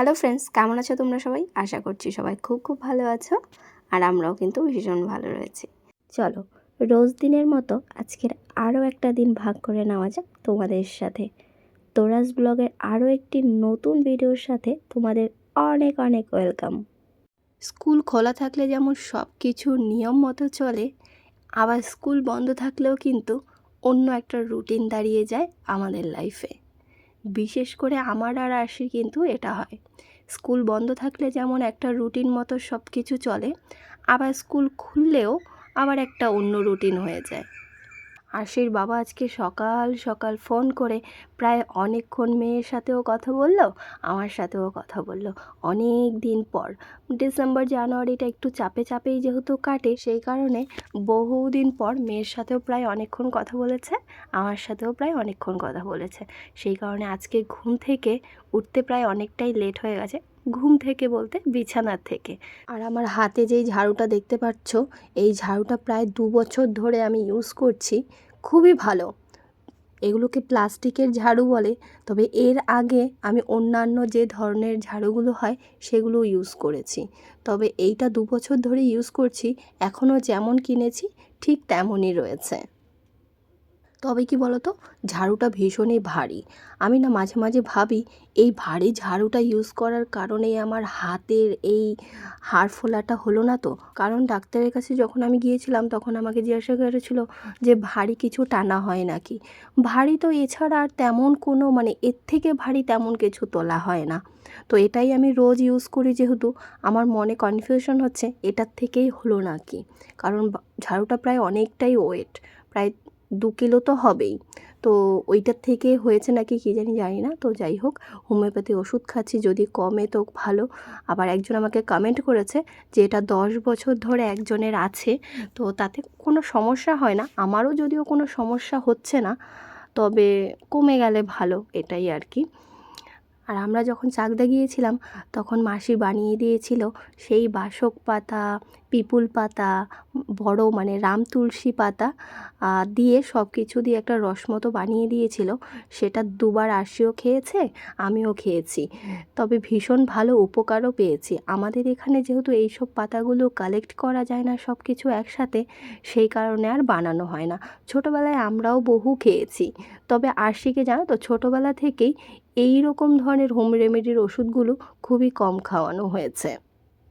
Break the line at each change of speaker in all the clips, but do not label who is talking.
Hello friends কেমন আছো তোমরা সবাই? আশা করছি সবাই খুব খুব ভালো আছো আর আমরাও কিন্তু ভীষণ ভালো রয়েছি। চলো, রোজ দিনের মতো আজকের আরও একটা দিন ভাগ করে নেওয়া যাক তোমাদের সাথে। তোরাজ ব্লগের আরও একটি নতুন ভিডিওর সাথে তোমাদের অনেক অনেক ওয়েলকাম। স্কুল খোলা থাকলে যেমন সব কিছু নিয়ম মতো চলে, আবার স্কুল বন্ধ থাকলেও কিন্তু অন্য একটা রুটিন দাঁড়িয়ে যায় আমাদের লাইফে বিশেষ করে আমার আর আশির কিন্তু এটা হয়। স্কুল বন্ধ থাকলে যেমন একটা রুটিন মতো সব কিছু চলে, আবার স্কুল খুললেও আবার একটা অন্য রুটিন হয়ে যায়। আশির বাবা আজকে সকাল সকাল ফোন করে প্রায় অনেকক্ষণ মেয়ের সাথেও কথা বলল, আমার সাথেও কথা বলল। অনেক দিন পর। ডিসেম্বর, জানুয়ারিটা একটু চাপে চাপেই যেহেতু কাটে, সেই কারণে বহুদিন পর মেয়ের সাথেও প্রায় অনেকক্ষণ কথা বলেছে, আমার সাথেও প্রায় অনেকক্ষণ কথা বলেছে। সেই কারণে আজকে ঘুম থেকে উঠতে প্রায় অনেকটাই লেট হয়ে গেছে। ঘুম থেকে বলতে বিছানার থেকে। আর আমার হাতে যেই ঝাড়ুটা দেখতে পাচ্ছ, এই ঝাড়ুটা প্রায় দু বছর ধরে আমি ইউজ করছি। খুবই ভালো। এগুলোকে প্লাস্টিকের ঝাড়ু বলে, তবে এর আগে আমি অন্যান্য যে ধরনের ঝাড়ুগুলো হয়, সেগুলো ইউজ করেছি। তবে এইটা দু বছর ধরে ইউজ করছি, এখনও যেমন কিনেছি, ঠিক তেমনই রয়েছে। তবে কি বলতো? ঝাড়ুটা ভীষণই ভারী। আমি না মাঝে মাঝে ভাবি, এই ভারী ঝাড়ুটা ইউজ করার কারণেই আমার হাতের এই হাড় ফোলাটা হলো না তো। কারণ ডাক্তারের কাছে যখন আমি গিয়েছিলাম, তখন আমাকে জিজ্ঞাসা করেছিল যে, ভারী কিছু টানা হয় নাকি? ভারী তো এছাড়া আর তেমন কোনো মানে এর থেকে ভারী তেমন কিছু তোলা হয় না। তো এটাই আমি রোজ ইউজ করি যেহেতু আমার মনে কনফিউশন হচ্ছে, এটার থেকেই হলো নাকি? কারণ ঝাড়ুটা প্রায় অনেকটাই ওয়েট প্রায় দু কিলো তো হবেই। তো ওইটার থেকে হয়েছে নাকি কী জানি জানি না। তো যাই হোক, হোমিওপ্যাথি ওষুধ খাচ্ছি, যদি কমে তো ভালো। আবার একজন আমাকে কমেন্ট করেছে যে এটা দশ বছর ধরে একজনের আছে, তো তাতে কোনো সমস্যা হয় না। আমারও যদিও কোনো সমস্যা হচ্ছে না, তবে কমে গেলে ভালো, এটাই আর কি। আর আমরা যখন চাকদা গিয়েছিলাম, তখন মাসি বানিয়ে দিয়েছিল সেই বাসক পাতা, পিপুল পাতা, বড় মানে রাম তুলসী পাতা দিয়ে সব কিছু দিয়ে একটা রস মতো বানিয়ে দিয়েছিল। সেটা দুবার আশিও খেয়েছে, আমিও খেয়েছি। তবে ভীষণ ভালো উপকারও পেয়েছি। আমাদের এখানে যেহেতু এই সব পাতাগুলো কালেক্ট করা যায় না সব কিছু একসাথে, সেই কারণে আর বানানো হয় না। ছোটোবেলায় আমরাও বহু খেয়েছি। তবে আশিকে জানো তো, ছোটোবেলা থেকেই এই রকম ধরনের হোম রেমেডির ওষুধগুলো খুবই কম খাওয়ানো হয়েছে।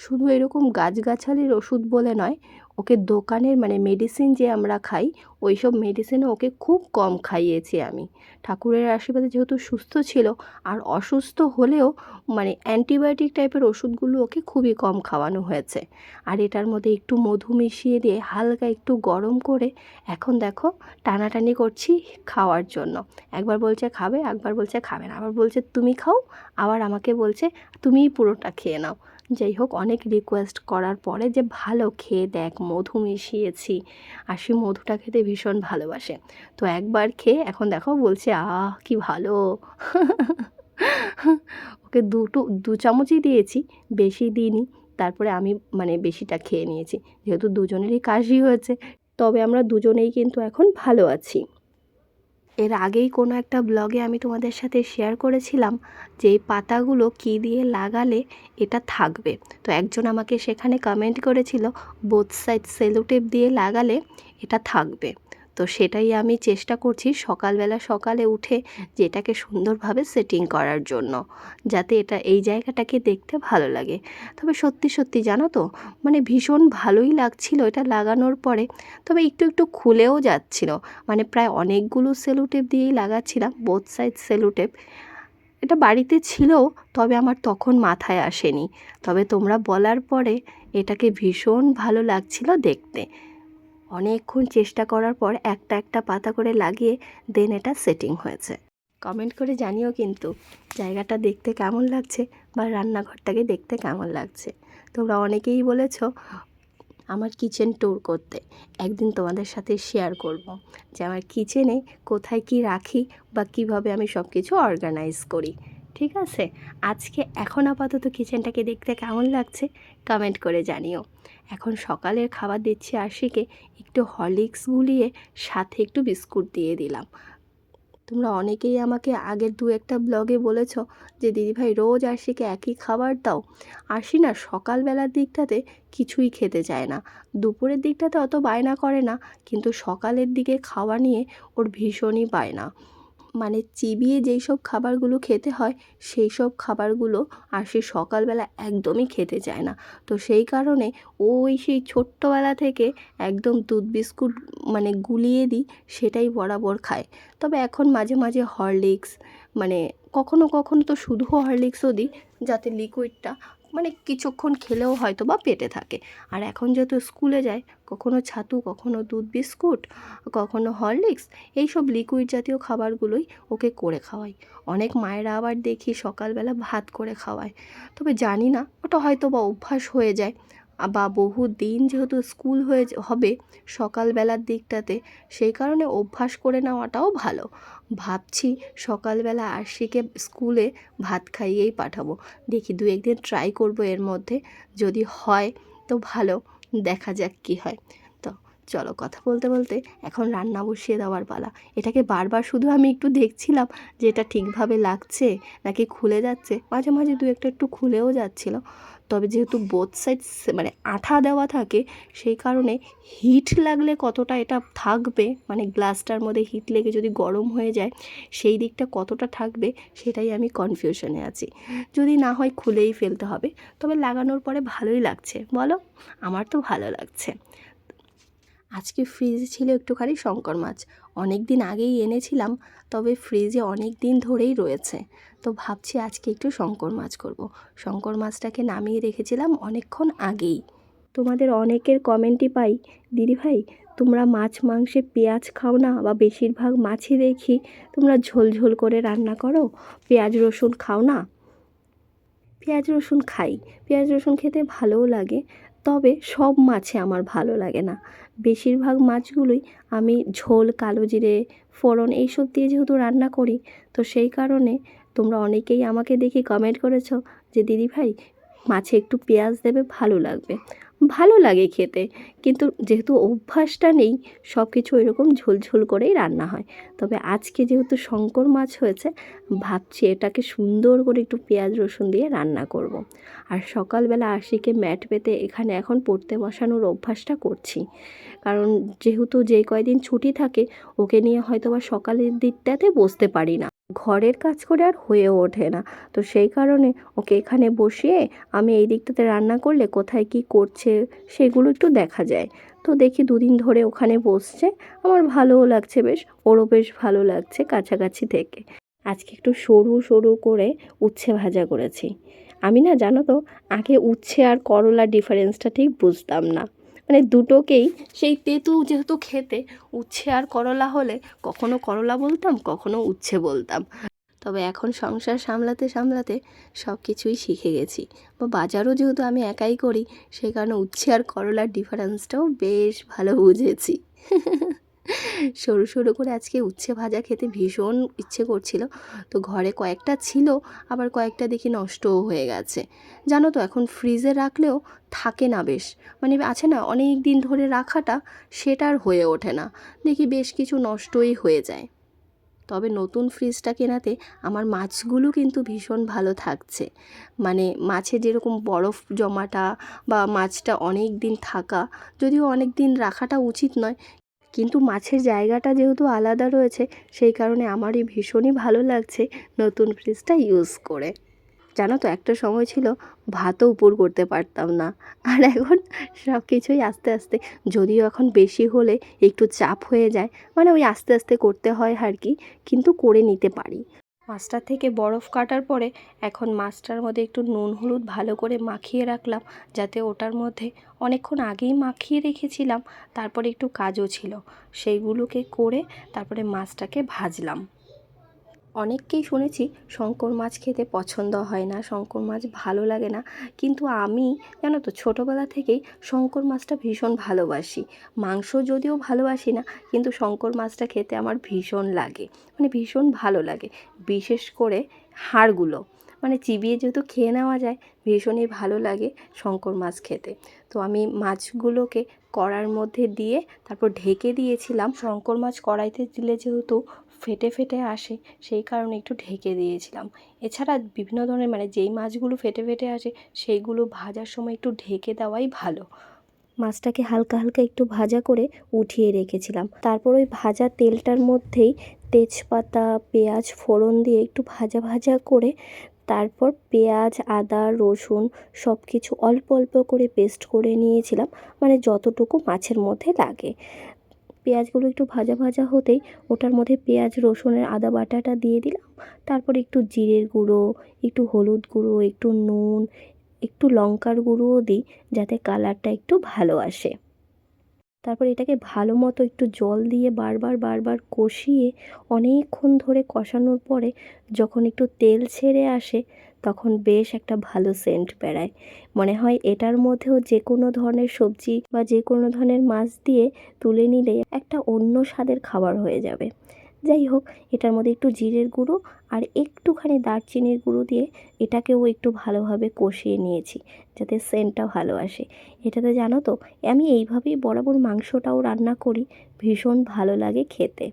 শুধু এরকম গাছগাছালির ওষুধ বলে নয়, ওকে দোকানের মানে মেডিসিন যে আমরা খাই ওই সব মেডিসিনও ওকে খুব কম খাইয়েছি আমি। ঠাকুরের আশীর্বাদে যেহেতু সুস্থ ছিল, আর অসুস্থ হলেও মানে অ্যান্টিবায়োটিক টাইপের ওষুধগুলো ওকে খুবই কম খাওয়ানো হয়েছে। আর এটার মধ্যে একটু মধু মিশিয়ে দিয়ে হালকা একটু গরম করে এখন দেখো টানাটানি করছি খাওয়ার জন্য। একবার বলছে খাবে, একবার বলছে খাবে না। আবার বলছে, তুমি খাও? আবার আমাকে বলছে, তুমিই পুরোটা খেয়ে নাও। যাই হোক, অনেক রিকোয়েস্ট করার পরে যে, ভালো, খেয়ে দেখ, মধু মিশিয়েছি। সে মধুটা খেতে ভীষণ ভালোবাসে। তো একবার খেয়ে এখন দেখো বলছে, আহ, কি ভালো। ওকে দুটো, দু চামচই দিয়েছি, বেশি দিইনি। তারপরে আমি মানে বেশিটা খেয়ে নিয়েছি। যেহেতু দুজনেরই কাশি হয়েছে, তবে আমরা দুজনেই কিন্তু এখন ভালো আছি। এর আগেই কোনো একটা ব্লগে আমি তোমাদের সাথে শেয়ার করেছিলাম যে এই পাতাগুলো কী দিয়ে লাগালে এটা থাকবে। তো একজন আমাকে সেখানে কমেন্ট করেছিল বোথ সাইড সেলোটেপ দিয়ে লাগালে এটা থাকবে। তো সেটাই আমি চেষ্টা করছি সকালবেলা সকালে উঠে যে এটাকে সুন্দরভাবে সেটিং করার জন্য, যাতে এটা এই জায়গাটাকে দেখতে ভালো লাগে। তবে সত্যি সত্যি জানো তো মানে ভীষণ ভালোই লাগছিল এটা লাগানোর পরে, তবে একটু একটু খুলেও যাচ্ছিল। মানে প্রায় অনেকগুলো সেলোটেপ দিয়েই লাগাচ্ছিলাম বোথ সাইড সেলোটেপ এটা বাড়িতে ছিল, তবে আমার তখন মাথায় আসেনি। তবে তোমরা বলার পরে এটাকে ভীষণ ভালো লাগছিল দেখতে। অনেকক্ষণ চেষ্টা করার পর একটা একটা পাতা করে লাগিয়ে দেন এটা সেটিং হয়েছে। কমেন্ট করে জানিও কিন্তু জায়গাটা দেখতে কেমন লাগছে বা রান্নাঘরটাকে দেখতে কেমন লাগছে। তোমরা অনেকেই বলেছ আমার কিচেন ট্যুর করতে। একদিন তোমাদের সাথে শেয়ার করব যে আমার কিচেনে কোথায় কি রাখি বা কীভাবে আমি সব কিছু অর্গানাইজ করি। ঠিক আছে? আজকে এখন আপাতত কিচেনটাকে দেখতে কেমন লাগছে কমেন্ট করে জানিও। এখন সকালের খাবার দিচ্ছি আশিকে একটু হরলিক্স গুলিয়ে সাথে একটু বিস্কুট দিয়ে দিলাম। তোমরা অনেকেই আমাকে আগের দু একটা ব্লগে বলেছ যে, দিদিভাই, রোজ আরশিকে একই খাবার দাও। আরশি না সকালবেলার দিকটাতে কিছুই খেতে চায় না। দুপুরের দিকটাতে অত বায়না করে না, কিন্তু সকালের দিকে খাওয়া নিয়ে ওর ভীষণই বায়না। মানে চিবিয়ে যেই সব খাবারগুলো খেতে হয়, সেই সব খাবারগুলো আর সে সকালবেলা একদমই খেতে চায় না। তো সেই কারণে ওই সেই ছোট্টবেলা থেকে একদম দুধ বিস্কুট মানে গুলিয়ে দিই, সেটাই বরাবর খায়। তবে এখন মাঝে মাঝে হরলিক্স মানে কখনো কখনো তো শুধু হরলিক্সও দিই, যাতে লিকুইডটা মানে কিছুক্ষণ খেলেও হয়তো বা পেটে থাকে। আর এখন যেহেতু স্কুলে যায়, কখনো ছাতু, কখনো দুধ, বিস্কুট, কখনো হরলিক্স, এইসব লিকুইড জাতীয় খাবারগুলোই ওকে করে খাওয়াই। অনেক মায়েরা আবার দেখি সকালবেলা ভাত করে খাওয়ায়। তবে জানি না, ওটা হয়তো বা অভ্যাস হয়ে যায়। বা বহু দিন যেহেতু স্কুল হয়ে হবে, সকালবেলার দিকটাতে সেই কারণে অভ্যাস করে নেওয়াটাও ভালো। ভাবছি সকালবেলা আরশিকে স্কুলে ভাত খাইয়েই পাঠাবো। দেখি দু একদিন ট্রাই করব এর মধ্যে। যদি হয় তো ভালো, দেখা যাক কী হয়। তো চলো কথা বলতে বলতে এখন রান্না বসিয়ে দেওয়ার পালা। এটাকে বারবার শুধু আমি একটু দেখছিলাম যে এটা ঠিকভাবে লাগছে নাকি খুলে যাচ্ছে। মাঝে মাঝে দু একটা একটু খুলেও যাচ্ছিল। তবে যেহেতু বোথ সাইড মানে আঠা দেওয়া থাকে, সেই কারণে হিট লাগলে কতটা এটা থাকবে মানে গ্লাসটার মধ্যে হিট লেগে যদি গরম হয়ে যায়, সেই দিকটা কতটা থাকবে সেটাই আমি কনফিউশনে আছি। যদি না হয় খুলেই ফেলতে হবে, তবে লাগানোর পরে ভালোই লাগছে, বলো? আমার তো ভালো লাগছে। আজকে ফ্রিজে ছিল একটুখানি শঙ্কর মাছ অনেক দিন আগেই এনেছিলাম, তবে ফ্রিজে অনেক দিন ধরেই রয়েছে। তো ভাবছি আজকে একটু শঙ্কর মাছ করব। শঙ্কর মাছটাকে নামিয়ে রেখেছিলাম অনেকক্ষণ আগেই। তোমাদের অনেকের কমেন্টই পাই দিদিভাই তোমরা মাছ মাংসে পেঁয়াজ খাও না বা বেশিরভাগ মাছই দেখি, তোমরা ঝোল ঝোল করে রান্না করো? পেঁয়াজ, রসুন খাও না? পেঁয়াজ, রসুন খাই। পেঁয়াজ, রসুন খেতে ভালোও লাগে তবে সব মাছে আমার ভালো লাগে না। বেশিরভাগ মাছগুলোই আমি ঝোল, কালো জিরে, ফোড়ন এইসব দিয়ে যেহেতু রান্না করি, তো সেই কারণে তোমরা অনেকেই আমাকে দেখে কমেন্ট করেছ যে, দিদি ভাই, মাছে একটু পেঁয়াজ দেবে, ভালো লাগবে। ভালো লাগে খেতে। কিন্তু যেহেতু অভ্যাসটা নেই সব কিছু এরকম ঝোল ঝোল করেই রান্না হয়। তবে আজকে যেহেতু শঙ্কর মাছ হয়েছে, ভাবছি এটাকে সুন্দর করে একটু পেঁয়াজ রসুন দিয়ে রান্না করব। আর সকালবেলা আশিকে ম্যাট পেতে এখানে এখন পড়তে বসানোর অভ্যাসটা করছি। কারণ যেহেতু যে কয়দিন ছুটি থাকে, ওকে নিয়ে হয়তো বা সকালের দিকটাতে বসতে পারি না। ঘরের কাজ করে আর হয়েও ওঠে না। তো সেই কারণে ওকে এখানে বসিয়ে আমি এই দিকটাতে রান্না করলে কোথায় কি করছে সেগুলো একটু দেখা যায়। তো দেখি দুদিন ধরে ওখানে বসছে। আমার ভালোও লাগছে বেশ, ওরও বেশ ভালো লাগছে কাছাকাছি থেকে। আজকে একটু সরু সরু করে উচ্ছে ভাজা করেছি। আমি না জানো তো, আগে উচ্ছে আর করলার ডিফারেন্সটা ঠিক বুঝতাম না। মানে দুটোকেই সেই তেঁতু যেহেতু খেতে, উচ্ছে আর করলা হলে কখনো করলা বলতাম, কখনো উচ্ছে বলতাম। তবে এখন সংসার সামলাতে সামলাতে সব কিছুই শিখে গেছি। বা বাজারও যেহেতু আমি একাই করি, সে কারণে উচ্ছে আর করলার ডিফারেন্সটাও বেশ ভালো বুঝেছি। সরু সরু করে আজকে উচ্ছে ভাজা খেতে ভীষণ ইচ্ছে করছিল। তো ঘরে কয়েকটা ছিল, আবার কয়েকটা দেখি নষ্টও হয়ে গেছে। জানো তো, এখন ফ্রিজে রাখলেও থাকে না বেশ। মানে আছে না, অনেক দিন ধরে রাখাটা সেটা আর হয়ে ওঠে না। দেখি বেশ কিছু নষ্টই হয়ে যায়। তবে নতুন ফ্রিজটা কেনাতে আমার মাছগুলো কিন্তু ভীষণ ভালো থাকছে। মানে মাছে যেরকম বরফ জমাটা বা মাছটা অনেক দিন থাকা, যদিও অনেক দিন রাখাটা উচিত নয় কিন্তু মাছের জায়গাটা যেহেতু আলাদা রয়েছে, সেই কারণে আমারই ভীষণই ভালো লাগছে নতুন ফ্রিজটা ইউজ করে। জানো তো, একটা সময় ছিল ভাতও উপর করতে পারতাম না। আর এখন সব কিছুই আস্তে আস্তে, যদিও এখন বেশি হলে একটু চাপ হয়ে যায় মানে ওই আস্তে আস্তে করতে হয় আর কি, কিন্তু করে নিতে পারি। মাছটার থেকে বরফ কাটার পরে এখন মাছটার মধ্যে একটু নুন, হলুদ ভালো করে মাখিয়ে রাখলাম, যাতে ওটার মধ্যে অনেকক্ষণ আগেই মাখিয়ে রেখেছিলাম, তারপরে একটু কাজও ছিল, সেইগুলোকে করে তারপরে মাছটাকে ভাজলাম। অনেককেই শুনেছি শঙ্কর মাছ খেতে পছন্দ হয় না, শঙ্কর মাছ ভালো লাগে না। কিন্তু আমি, জানো তো, ছোটোবেলা থেকেই শঙ্কর মাছটা ভীষণ ভালোবাসি। মাংস যদিও ভালোবাসি না, কিন্তু শঙ্কর মাছটা খেতে আমার ভীষণ লাগে। মানে ভীষণ ভালো লাগে। বিশেষ করে হাড়গুলো। মানে চিবিয়ে যেহেতু খেয়ে নেওয়া যায়, ভীষণই ভালো লাগে শঙ্কর মাছ খেতে। তো আমি মাছগুলোকে কড়ার মধ্যে দিয়ে তারপর ঢেকে দিয়েছিলাম। শঙ্কর মাছ কড়াইতে দিলে যেহেতু ফেটে ফেটে আসে, সেই কারণে একটু ঢেকে দিয়েছিলাম। এছাড়া বিভিন্ন ধরনের মানে যেই মাছগুলো ফেটে ফেটে আসে, সেইগুলো ভাজার সময় একটু ঢেকে দেওয়াই ভালো। মাছটাকে হালকা হালকা একটু ভাজা করে উঠিয়ে রেখেছিলাম। তারপর ওই ভাজা তেলটার মধ্যেই তেজপাতা, পেঁয়াজ ফোড়ন দিয়ে একটু ভাজা ভাজা করে তারপর পেঁয়াজ, আদা, রসুন সব কিছু অল্প অল্প করে পেস্ট করে নিয়েছিলাম। মানে যতটুকু মাছের মধ্যে লাগে। পেঁয়াজগুলো একটু ভাজা ভাজা হতেই ওটার মধ্যে পেঁয়াজ, রসুনের আদা বাটাটা দিয়ে দিলাম। তারপর একটু জিরের গুঁড়ো, একটু হলুদ গুঁড়ো, একটু নুন, একটু লঙ্কার গুঁড়োও দিই যাতে কালারটা একটু ভালো আসে। তারপর এটাকে ভালো মতো একটু জল দিয়ে বারবার বারবার কষিয়ে অনেকক্ষণ ধরে কষানোর পরে যখন একটু তেল ছেড়ে আসে তখন বেশ একটা ভালো সেন্ট বেড়ায়। মনে হয় এটার মধ্যেও যে কোনো ধরনের সবজি বা যে কোনো ধরনের মাছ দিয়ে তুলে নিলে একটা অন্য স্বাদের খাবার হয়ে যাবে। যাই হোক, এটার মধ্যে একটু জিরের গুঁড়ো আর একটুখানি দারচিনির গুঁড়ো দিয়ে এটাকেও একটু ভালোভাবে কষিয়ে নিয়েছি, যাতে সেন্টটা ভালো আসে। এটাতে জানো তো, আমি এইভাবেই বরাবর মাংসটাও রান্না করি, ভীষণ ভালো লাগে খেতে।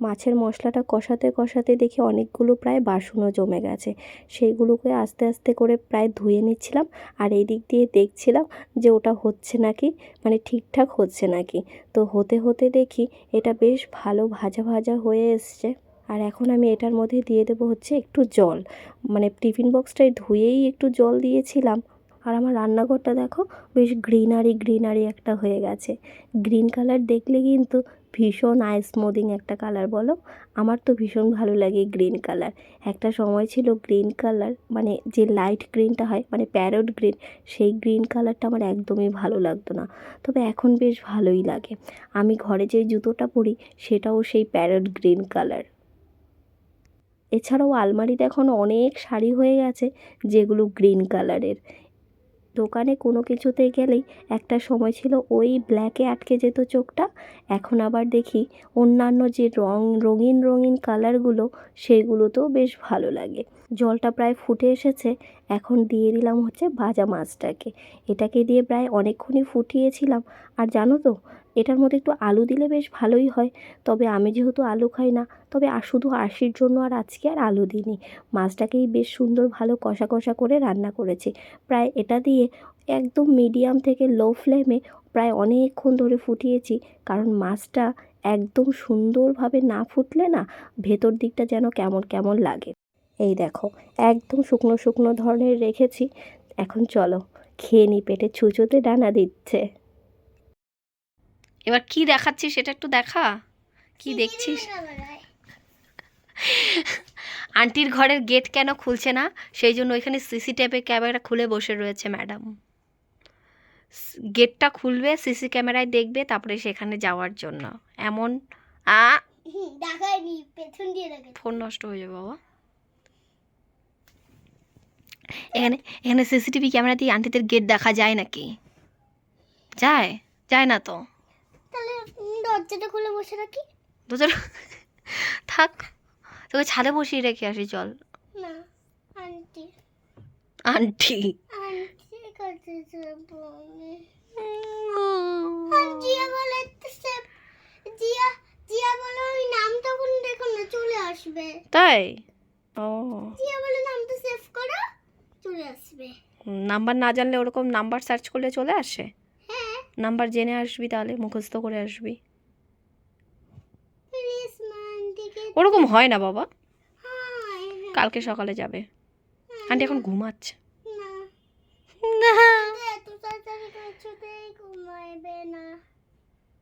মাছের মশলাটা কষাতে কষাতে দেখি অনেকগুলো প্রায় বাসনও জমে গেছে। সেইগুলোকে আস্তে আস্তে করে প্রায় ধুয়ে নিচ্ছিলাম আর এই দিক দিয়ে দেখছিলাম যে ওটা হচ্ছে নাকি মানে ঠিকঠাক হচ্ছে নাকি। তো হতে হতে দেখি এটা বেশ ভালো ভাজা ভাজা হয়ে এসছে। আর এখন আমি এটার মধ্যে দিয়ে দেবো হচ্ছে একটু জল। মানে টিফিন বক্সটায় ধুয়েই একটু জল দিয়েছিলাম। আর আমার রান্নাঘরটা দেখো বেশ গ্রিনারি গ্রিনারি একটা হয়ে গেছে। গ্রিন কালার দেখলে কিন্তু ভীষণ আই স্মুদিং একটা কালার বলো? আমার তো ভীষণ ভালো লাগে গ্রিন কালার একটা সময় ছিল গ্রিন কালার মানে যে লাইট গ্রিনটা হয় মানে প্যারট গ্রিন সেই গ্রিন কালারটা আমার একদমই ভালো লাগতো না। তবে এখন বেশ ভালোই লাগে। আমি ঘরে যে জুতোটা পরি, সেটাও সেই প্যারট গ্রিন কালার এছাড়াও আলমারিতে এখন অনেক শাড়ি হয়ে গেছে, যেগুলো গ্রিন কালারের দোকানে কোনো কিছুতে গেলেই একটা সময় ছিল ওই ব্ল্যাকে আটকে যেত চোখটা। এখন আবার দেখি অন্যান্য যে রং, রঙিন রঙিন কালারগুলো সেগুলোতেও বেশ ভালো লাগে। জলটা প্রায় ফুটে এসেছে, এখন দিয়ে দিলাম হচ্ছে ভাজা মাছটাকে। এটাকে দিয়ে প্রায় অনেকক্ষণই ফুটিয়েছিলাম। আর জানো তো এটার মধ্যে একটু আলু দিলে বেশ ভালোই হয়। তবে আমি যেহেতু আলু খাই না, তবে আর শুধু আশির জন্য আর আজকে আর আলু দিইনি। মাছটাকেই বেশ সুন্দর ভালো কষা কষা করে রান্না করেছি। প্রায় এটা দিয়ে একদম মিডিয়াম থেকে লো ফ্লেমে প্রায় অনেকক্ষণ ধরে ফুটিয়েছি। কারণ মাছটা একদম সুন্দরভাবে না ফুটলে না ভেতর দিকটা যেন কেমন কেমন লাগে। এই দেখো, একদম শুকনো শুকনো ধরনের রেখেছি। এখন চলো, খেয়ে নি পেটে ছুঁচোতে ডানা দিচ্ছে। এবার কি দেখাচ্ছিস সেটা একটু দেখা? কি দেখছিস? আন্টির ঘরের গেট কেন খুলছে না? সেই জন্য ওইখানে সিসি টিভি ক্যামেরা খুলে বসে রয়েছে ম্যাডাম। গেটটা খুলবে সিসি ক্যামেরায় দেখবে তারপরে সেখানে যাওয়ার জন্য। এমন? আ? ফোন নষ্ট হয়ে যাবে বাবা। এখানে এখানে সিসিটিভি ক্যামেরা দিয়ে আন্টিদের গেট দেখা যায় নাকি? যায় যায় না তো?
তাহলে দরজাটা খুলে বসে রাখি।
দুজন থাক তোকে ছাদে বসিয়ে রেখে আসি চল।
না আন্টি।
আন্টি।
জিয়া বলে তো জিয়া জিয়া বলে ওই নাম তখন দেখো না চলে আসবে।
তাই? ও।
জিয়া বলে নামটা সেভ করো চলে আসবে।
নাম্বার না জানলে ওরকম নাম্বার সার্চ করলে চলে আসে? নাম্বার জেনে আসবি তাহলে মুখস্থ করে আসবি। ওরকম হয় না বাবা। কালকে সকালে যাবে। আন্টি এখন ঘুমাচ্ছে।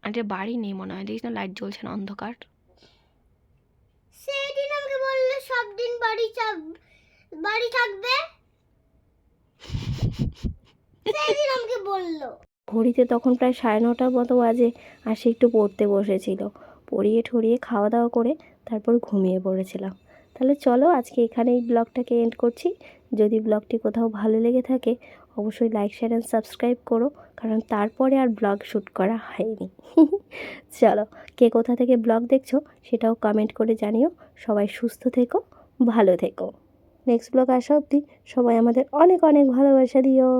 আন্টির বাড়ি নেই মনে হয়। দেখিস না লাইট জ্বলছে না অন্ধকার।
সেদিন আমাকে বললে সব দিন বাড়ি বাড়ি থাকবে? সেদিন আমাকে বলল।
ঘড়িতে তখন প্রায় সাড়ে নটার মতো বাজে, আর সে একটু পড়তে বসেছিল। পড়িয়ে ঠরিয়ে খাওয়া দাওয়া করে তারপর ঘুমিয়ে পড়েছিলাম। তাহলে চলো আজকে এখানেই ব্লগটাকে এন্ড করছি। যদি ব্লগটি কোথাও ভালো লেগে থাকে, অবশ্যই লাইক শেয়ার অ্যান্ড সাবস্ক্রাইব করো, কারণ তারপরে আর ব্লগ শ্যুট করা হয়নি। চলো, কে কোথা থেকে ব্লগ দেখছ সেটাও কমেন্ট করে জানিও। সবাই সুস্থ থেকো, ভালো থেকো। নেক্সট ব্লগ আসা অবধি সবাই আমাদের অনেক অনেক ভালোবাসা দিও।